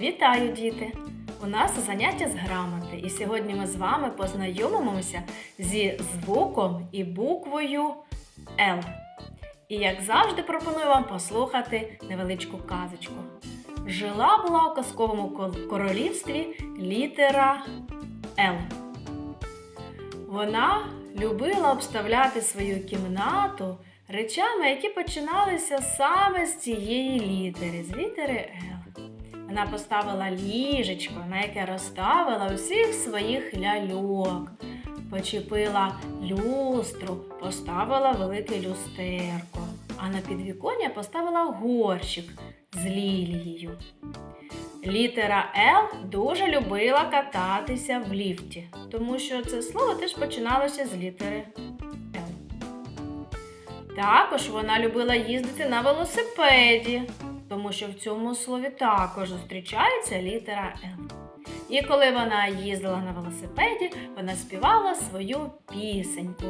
Вітаю, діти! У нас заняття з грамоти, і сьогодні ми з вами познайомимося зі звуком і буквою Л. І як завжди пропоную вам послухати невеличку казочку. Жила була у казковому королівстві літера Л. Вона любила обставляти свою кімнату речами, які починалися саме з цієї літери, з літери Л. Вона поставила ліжечко, на яке розставила усіх своїх ляльок, почепила люстру, поставила велике люстерко, а на підвіконня поставила горщик з лілією. Літера Л дуже любила кататися в ліфті, тому що це слово теж починалося з літери Л. Також вона любила їздити на велосипеді, тому що в цьому слові також зустрічається літера Л. І коли вона їздила на велосипеді, вона співала свою пісеньку.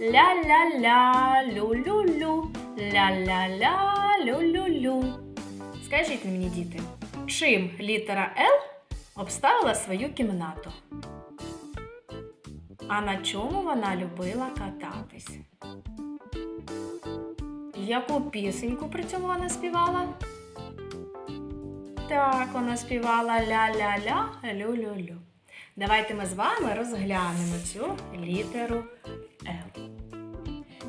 Ля-ля-ля, лю-лю-лю, ля-ля-ля, лю-лю-лю. Скажіть мені, діти, чим літера Л обставила свою кімнату? А на чому вона любила кататись? Яку пісеньку при цьому вона співала? Так, вона співала ля-ля-ля, лю-лю-лю. Давайте ми з вами розглянемо цю літеру Л.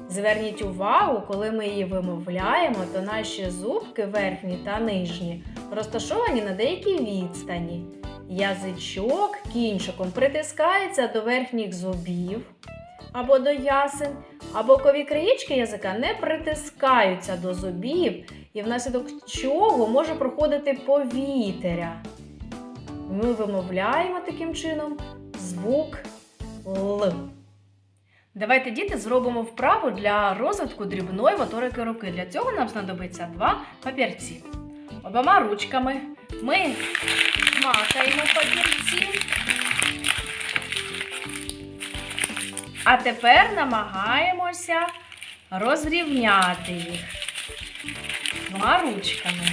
Зверніть увагу, коли ми її вимовляємо, то наші зубки верхні та нижні розташовані на деякій відстані. Язичок кінчиком притискається до верхніх зубів або до ясен, а бокові краєчки язика не притискаються до зубів, і внаслідок чого може проходити повітря. Ми вимовляємо таким чином звук Л. Давайте, діти, зробимо вправу для розвитку дрібної моторики руки. Для цього нам знадобиться два папірці. Обома ручками ми змахаємо папірці. А тепер намагаємося розрівняти їх двома ручками.